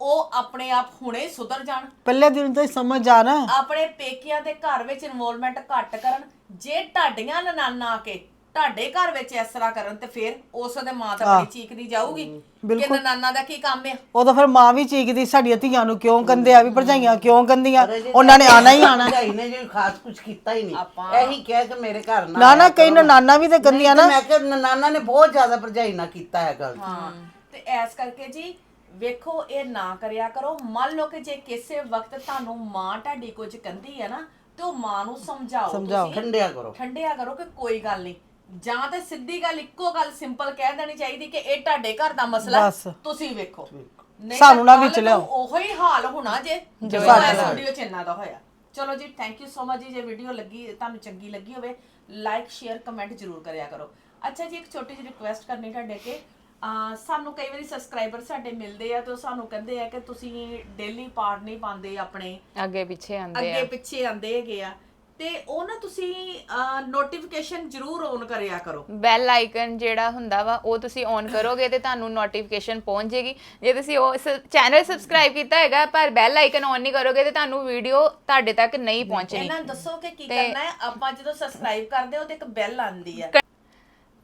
ਉਹ ਆਪਣੇ ਆਪ ਹੁਣੇ ਸੁਧਰ ਜਾਣ। ਪਹਿਲੇ ਦਿਨ ਤੋਂ ਹੀ ਸਮਝ ਆ ਨਾ। ਆਪਣੇ ਪੇਕਿਆਂ ਦੇ ਘਰ ਵਿੱਚ ਇਨਵੋਲਵਮੈਂਟ ਘੱਟ ਕਰਨ। ਜੇ ਢਾਡੀਆਂ ਨਨਾਨਾ ਆ ਕੇ ਢਾਡੇ ਘਰ ਵਿੱਚ ਇਸ ਤਰ੍ਹਾਂ ਕਰਨ ਤੇ ਫਿਰ ਉਸ ਦੇ ਮਾਂ ਤਾਂ ਬੜੀ ਚੀਕਦੀ ਜਾਊਗੀ ਕਿ ਨਨਾਨਾ ਦਾ ਕੀ ਕੰਮ ਆ? ਉਦੋਂ ਫਿਰ ਮਾਂ ਵੀ ਚੀਕਦੀ ਸਾਡੀਆਂ ਧੀਆਂ ਨੂੰ ਕਿਉਂ ਕੰਦੇ ਆ ਵੀ ਭਰਜਾਈਆਂ ਕਿਉਂ ਕੰਦੀਆਂ? ਉਹਨਾਂ ਨੇ ਆਣਾ ਹੀ ਆਣਾ। ਭਾਈ ਨੇ ਜੋ ਖਾਸ ਕੁਝ ਕੀਤਾ ਹੀ ਨਹੀਂ। ਇਹੀ ਕਹਿ ਕੇ ਮੇਰੇ ਘਰ ਨਾ ਨਾ ਨਾ ਕਈ ਨਾਨਾ ਵੀ ਤੇ ਕੰਦੀਆਂ ਨਾ। ਮੈਂ ਕਿਹਾ ਨਾਨਾ ਨੇ ਬਹੁਤ ਜ਼ਿਆਦਾ ਭਰਜਾਈ ਨਾਲ ਕੀਤਾ ਹੈ ਗੱਲ। ਹਾਂ ਤੇ ਐਸ ਕਰਕੇ ਜੀ ਵੇਖੋ ਇਹ ਨਾ ਕਰਿਆ ਕਰੋ। ਮੰਨ ਲਓ ਕਿ ਜੇ ਕਿਸੇ ਵਕਤ ਤੁਹਾਨੂੰ ਮਾਂ ਢਾਡੀ ਕੁਝ ਕਹਿੰਦੀ ਹੈ ਨਾ ਤੇ ਉਹ ਮਾਂ ਨੂੰ ਸਮਝਾਓ ਸਮਝਾਓ। ਤੁਸੀਂ। ਠੰਡਿਆ ਕਰੋ। ਠੰਡਿਆ ਕਰੋ ਕਿ ਕੋਈ ਗੱਲ ਨਹੀਂ। ਜਾਂ ਤੇ ਸਿੱਧੀ ਗੱਲ ਇੱਕੋ ਗੱਲ ਸਿੰਪਲ ਕਹਿ ਦੇਣੀ ਚਾਹੀਦੀ ਕਿ ਇਹ ਤੁਹਾਡੇ ਘਰ ਦਾ ਮਸਲਾ ਬਸ। ਤੁਸੀਂ ਵੇਖੋ। ਨਹੀਂ ਸਾਨੂੰ ਨਾ ਵਿੱਚ ਲਿਆਓ। ਉਹੋ ਹੀ ਹਾਲ ਹੋਣਾ ਜੇ ਜਿਵੇਂ ਇਸ ਵੀਡੀਓ ਚ ਇੰਨਾ ਦਾ ਹੋਇਆ। ਚਲੋ ਜੀ ਥੈਂਕ ਯੂ ਸੋ ਮਚ ਜੀ ਜੇ ਵੀਡੀਓ ਲੱਗੀ ਤੁਹਾਨੂੰ ਚੰਗੀ ਲੱਗੀ ਹੋਵੇ ਲਾਈਕ ਸ਼ੇਅਰ ਕਮੈਂਟ ਜ਼ਰੂਰ ਕਰਿਆ ਕਰੋ। ਅੱਛਾ ਜੀ ਇੱਕ ਛੋਟੀ ਜਿਹੀ ਰਿਕੁਐਸਟ ਕਰਨੀ ਤੁਹਾਡੇ ਅੱਗੇ। ਅਹ ਸਾਨੂੰ ਕਈ ਵਾਰੀ ਸਬਸਕ੍ਰਾਈਬਰ ਸਾਡੇ ਮਿਲਦੇ ਆ ਤੇ ਉਹ ਸਾਨੂੰ ਕਹਿੰਦੇ ਆ ਕਿ ਤੁਸੀਂ ਡੇਲੀ ਪਾਰਟ ਨਹੀਂ ਪਾਉਂਦੇ ਆਪਣੇ ਅੱਗੇ ਪਿੱਛੇ ਆਂਦੇ ਅੱਗੇ ਪਿੱਛੇ ਆਂਦੇ ਹੈਗੇ ਆ। ਤੇ ਉਹ ਨਾ ਤੁਸੀਂ ਨੋਟੀਫਿਕੇਸ਼ਨ ਜ਼ਰੂਰ ਔਨ ਕਰਿਆ ਕਰੋ। ਬੈਲ ਆਈਕਨ ਜਿਹੜਾ ਹੁੰਦਾ ਵਾ ਉਹ ਤੁਸੀਂ ਔਨ ਕਰੋਗੇ ਤੇ ਤੁਹਾਨੂੰ ਨੋਟੀਫਿਕੇਸ਼ਨ ਪਹੁੰਚ ਜੇਗੀ। ਜੇ ਤੁਸੀਂ ਉਹ ਚੈਨਲ ਸਬਸਕ੍ਰਾਈਬ ਕੀਤਾ ਹੈਗਾ ਪਰ ਬੈਲ ਆਈਕਨ ਔਨ ਨਹੀਂ ਕਰੋਗੇ ਤੇ ਤੁਹਾਨੂੰ ਵੀਡੀਓ ਤੁਹਾਡੇ ਤੱਕ ਨਹੀਂ ਪਹੁੰਚਣੀ। ਇਹਨਾਂ ਦੱਸੋ ਕਿ ਕੀ ਕਰਨਾ ਹੈ? ਆਪਾਂ ਜਦੋਂ ਸਬਸਕ੍ਰਾਈਬ ਕਰਦੇ ਹੋ ਤੇ ਇੱਕ ਬੈਲ ਆਂਦੀ ਆ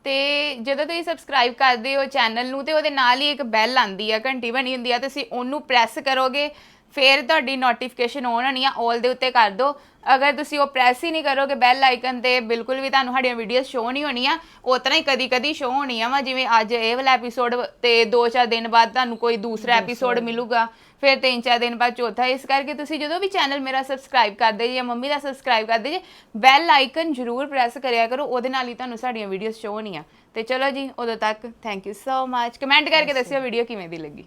ਤੇ ਜਦੋਂ ਤੁਸੀਂ ਸਬਸਕ੍ਰਾਈਬ ਕਰਦੇ ਹੋ ਚੈਨਲ ਨੂੰ ਤੇ ਉਹਦੇ ਨਾਲ ਹੀ ਇੱਕ ਬੈਲ ਆਂਦੀ ਆ ਘੰਟੀ ਬਣੀ ਹੁੰਦੀ ਆ ਤੁਸੀਂ ਉਹਨੂੰ ਪ੍ਰੈਸ ਕਰੋਗੇ ਫਿਰ ਤੁਹਾਡੀ ਨੋਟੀਫਿਕੇਸ਼ਨ ਔਨ ਹੋਣੀ ਆ ਆਲ ਦੇ ਉੱਤੇ ਕਰ ਦਿਓ। ਅਗਰ ਤੁਸੀਂ ਉਹ ਪ੍ਰੈਸ ਹੀ ਨਹੀਂ ਕਰੋਗੇ ਬੈਲ ਆਈਕਨ ਤੇ ਬਿਲਕੁਲ ਵੀ ਤੁਹਾਨੂੰ ਸਾਡੀਆਂ ਵੀਡੀਓਜ਼ ਸ਼ੋ ਨਹੀਂ ਹੋਣੀਆਂ। ਉਤਨਾ ਹੀ ਕਦੀ ਕਦੀ ਸ਼ੋ ਹੋਣੀਆਂ ਵਾ ਜਿਵੇਂ ਅੱਜ ਇਹ ਵਾਲਾ ਐਪੀਸੋਡ ਤੇ 2-4 ਦਿਨ ਬਾਅਦ ਤੁਹਾਨੂੰ ਕੋਈ ਦੂਸਰਾ ਐਪੀਸੋਡ ਮਿਲੂਗਾ ਫਿਰ 3-4 ਦਿਨ ਬਾਅਦ ਚੌਥਾ ਇਸ ਕਰਕੇ ਤੁਸੀਂ ਜਦੋਂ ਵੀ ਚੈਨਲ ਮੇਰਾ ਸਬਸਕ੍ਰਾਈਬ ਕਰਦੇ ਜੇ ਜਾਂ ਮੰਮੀ ਦਾ ਸਬਸਕ੍ਰਾਈਬ ਕਰਦੇ ਜੇ ਬੈਲ ਆਈਕਨ ਜ਼ਰੂਰ ਪ੍ਰੈਸ ਕਰਿਆ ਕਰੋ ਉਹਦੇ ਨਾਲ ਹੀ ਤੁਹਾਨੂੰ ਸਾਡੀਆਂ ਵੀਡੀਓਜ਼ ਸ਼ੋ ਹੋਣੀਆਂ। ਤੇ ਚਲੋ ਜੀ ਉਦੋਂ ਤੱਕ thank you so much comment ਕਰਕੇ ਦੱਸਿਓ ਵੀਡੀਓ ਕਿਵੇਂ ਦੀ ਲੱਗੀ।